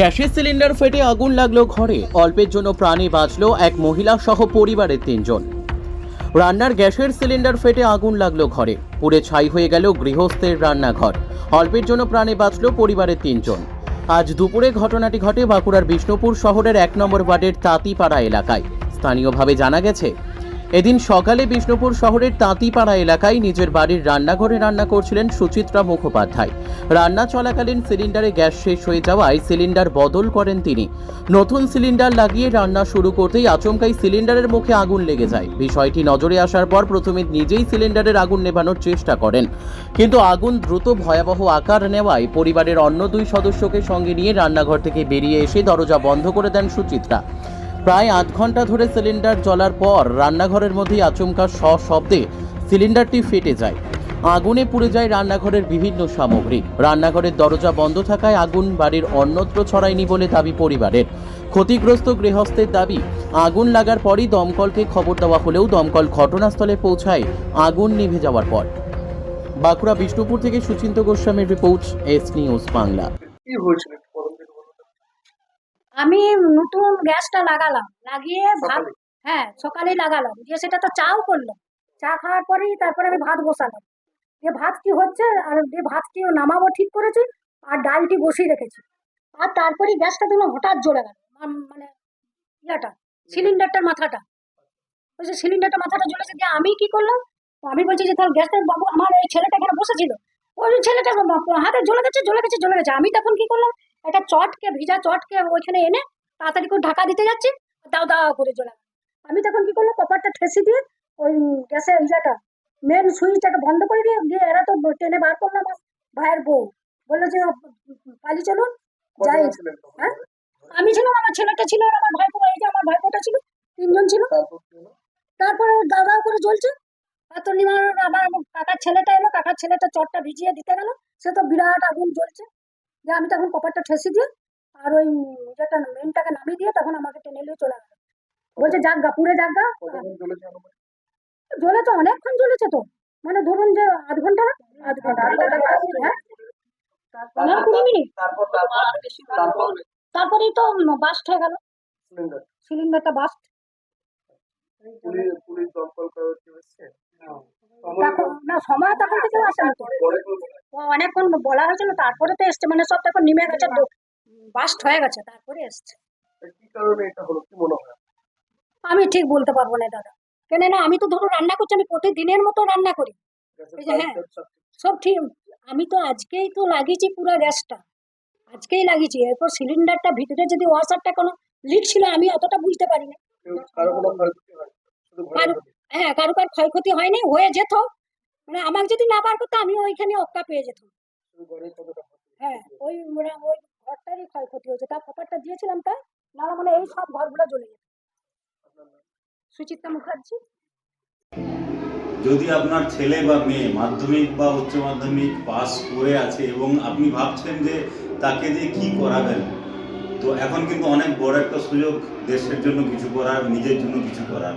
গ্যাসের সিলিন্ডার ফেটে আগুন লাগল ঘরে। অল্পের জন্য প্রাণে বাঁচলো এক মহিলা সহ পরিবারের তিনজন। রান্নার গ্যাসের সিলিন্ডার ফেটে আগুন লাগল ঘরে। পুড়ে ছাই হয়ে গেল গৃহস্থের রান্নাঘর। অল্পের জন্য প্রাণে বাঁচলো পরিবারের তিনজন। আজ দুপুরে ঘটনাটি ঘটে বাঁকুড়ার বিষ্ণুপুর শহরের এক নম্বর ওয়ার্ডের তাঁতিপাড়া এলাকায়। স্থানীয়ভাবে জানা গেছে এদিন সকালে বিষ্ণুপুর শহরের তাঁতিপাড়া এলাকায় নিজের বাড়ির রান্নাঘরে রান্না করছিলেন সুচিত্রা মুখোপাধ্যায়। রান্না চলাকালীন সিলিন্ডারে গ্যাস শেষ হয়ে যাওয়ায় সিলিন্ডার বদল করেন তিনি। নতুন সিলিন্ডার লাগিয়ে রান্না শুরু করতেই আচমকাই সিলিন্ডারের মুখে আগুন লেগে যায়। বিষয়টি নজরে আসার পর প্রথমে নিজেই সিলিন্ডারের আগুন নেভানোর চেষ্টা করেন। কিন্তু আগুন দ্রুত ভয়াবহ আকার নেওয়ায় পরিবারের অন্য দুই সদস্যকে সঙ্গে নিয়ে রান্নাঘর থেকে বেরিয়ে এসে দরজা বন্ধ করে দেন সুচিত্রা। প্রায় আধ ঘণ্টা ধরে সিলিন্ডার জ্বলার পর রান্নাঘরের মধ্যেই আচমকা সশব্দে সিলিন্ডারটি ফেটে যায়। আগুনে পুড়ে যায় রান্নাঘরের বিভিন্ন সামগ্রী। রান্নাঘরের দরজা বন্ধ থাকায় আগুন বাড়ির অন্যত্র ছড়ায়নি বলে দাবি পরিবারের। ক্ষতিগ্রস্ত গৃহস্থের দাবি, আগুন লাগার পরই দমকলকে খবর দেওয়া হলেও দমকল ঘটনাস্থলে পৌঁছায় আগুন নিভে যাওয়ার পর। বাঁকুড়া বিষ্ণুপুর থেকে সুচিন্ত গোস্বামীর রিপোর্ট, এস নিউজ বাংলা কি হয়েছিল একটু বলুন তো একটু বলুন তো। আমি নতুন গ্যাসটা লাগালাম লাগিয়ে ভাত হ্যাঁ সকালেই লাগালাম। দিয়ে সেটা তো চাও করলাম। চা খাওয়ার পরেই তারপরে আমি ভাত বসালাম। দিয়ে ভাত কি হচ্ছে আর দিয়ে ভাতটি নামাবো ঠিক করেছি? আর ডালটি বসিয়ে রেখেছি। আর তারপরেই গ্যাসটা দেখলাম হঠাৎ জ্বলে গেল। মানে ইয়াটা সিলিন্ডারটার মাথাটা। ওই যে সিলিন্ডারটা মাথাটা জ্বলেছে দিয়ে আমি কি করলাম? আমি বলছি যে তাহলে গ্যাসটা বাবু আমার এই ছেলেটা এখানে বসেছিল। ওই ছেলেটা হাতে জ্বলে গেছে জ্বলে গেছে জ্বলে গেছে। আমি তখন কি করলাম? একটা চটকে ভিজা চটকে ওইখানে এনে তাড়াতাড়ি করে ঢাকা দিতে যাচ্ছি দাও দাও করে জ্বলা আমি তখন কি করলাম কপারটা ঠেসি দিয়ে ওই গ্যাসের ইয়েটা মেন সুইচটাকে বন্ধ করে দিয়ে দিয়ে এরা তো টেনে বার করলাম আমার ভাইয়ের বউ। বলল যে পালি চলুন যাই। হ্যাঁ? আমি ছিলাম আমার ছেলেটা ছিল আর আমার ভাইপো এই যে আমার ভাইপোটা ছিল তিনজন ছিল। তারপর দাও করে জ্বলছে। নিমার আমার কাকার ছেলেটা এলো কাকার ছেলেটা চটটা ভিজিয়ে দিতে গেল সে তো বিরাট আগুন জ্বলছে। যে আমি তখন কপারটা ঠেসি দিয়ে আর ওই যেটা মেনটাকে নামিয়ে দিয়ে তখন আমাকে টেনে নিয়ে চলে গেল। বলছে যাক গা পুড়ে যাক গা। জ্বলেছে অনেকক্ষণ জ্বলেছে তো। মানে ধরুন যে আধ ঘণ্টা? আধ ঘণ্টা হ্যাঁ পনেরো কুড়ি মিনিট। তারপর তারপর তারপর তারপরেই তো বাস্ট হয়ে গেল। সিলিন্ডারটা বাস্ট পুলিশ পুলিশ দমকল? তখন না সময় তখন তো করব না। অনেকক্ষণ বলা হয়েছিল তারপরে তো এসছে মানে সব তখন নেমে গেছে বাস্ট হয়ে গেছে তারপরে এসছে। আমি ঠিক বলতে পারব না দাদা। কেন না আমি তো ধরো রান্না করছি আমি প্রতিদিনের মতো রান্না করি। হ্যাঁ। সব সব ঠিক আমি তো আজকেই তো লাগিয়েছি পুরো গ্যাসটা। আজকেই লাগিয়েছি এরপর সিলিন্ডারটা ভিতরে যদি ওয়াশারটা কোনো লিক ছিল আমি অতটা বুঝতে পারি না। হয় কারো- কারও ক্ষয়ক্ষতি হয়নি হয়ে যেত। মানে আমাকে যদি না বার করতো আমি ওইখানে অক্কা পেয়ে যেতাম। হ্যাঁ ওই মানে ওই ঘরটারই ক্ষয়ক্ষতি হয়েছে। তার কপারটা দিয়েছিলাম তাই নাহলে মানে এই সব ঘরগুলো জ্বলে যেত। সুচিত্রা মুখার্জি। যদি আপনার ছেলে বা মেয়ে মাধ্যমিক বা উচ্চ মাধ্যমিক পাস করে আছে এবং আপনি ভাবছেন যে তাকে দিয়ে কি করাবেন তো এখন কিন্তু অনেক বড় একটা সুযোগ দেশের জন্য কিছু করার নিজের জন্য কিছু করার।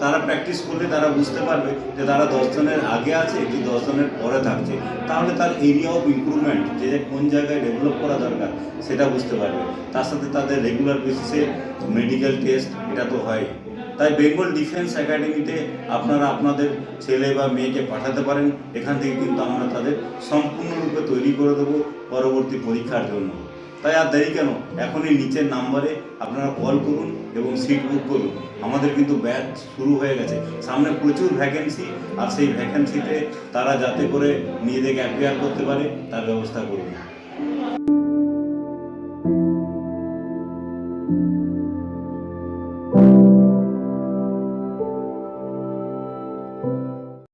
তারা প্র্যাকটিস করলে তারা বুঝতে পারবে যে তারা দশজনের আগে আছে কি দশজনের পরে থাকছে। তাহলে তার এরিয়া অফ ইমপ্রুভমেন্ট যে কোন জায়গায় ডেভেলপ করা দরকার, সেটা বুঝতে পারবে। তার সাথে তাদের রেগুলার বেসিসে মেডিকেল টেস্ট এটা তো হয়। তাই বেঙ্গল ডিফেন্স একাডেমিতে আপনারা আপনাদের ছেলে বা মেয়েকে পাঠাতে পারেন। এখান থেকে কিন্তু আমরা তাদের সম্পূর্ণরূপে তৈরি করে দেবো পরবর্তী পরীক্ষার জন্য। তাই আর দেরি কেন? এখনই নিচের নাম্বারে আপনারা কল করুন। এবং সিট বুক করুন। আমাদের কিন্তু ব্যাচ শুরু হয়ে গেছে। সামনে প্রচুর ভ্যাকেন্সি আর সেই ভ্যাকেন্সিতে তারা যাতে করে নিজেদেরকে অ্যাপিয়ার করতে পারে, তার ব্যবস্থা করুন।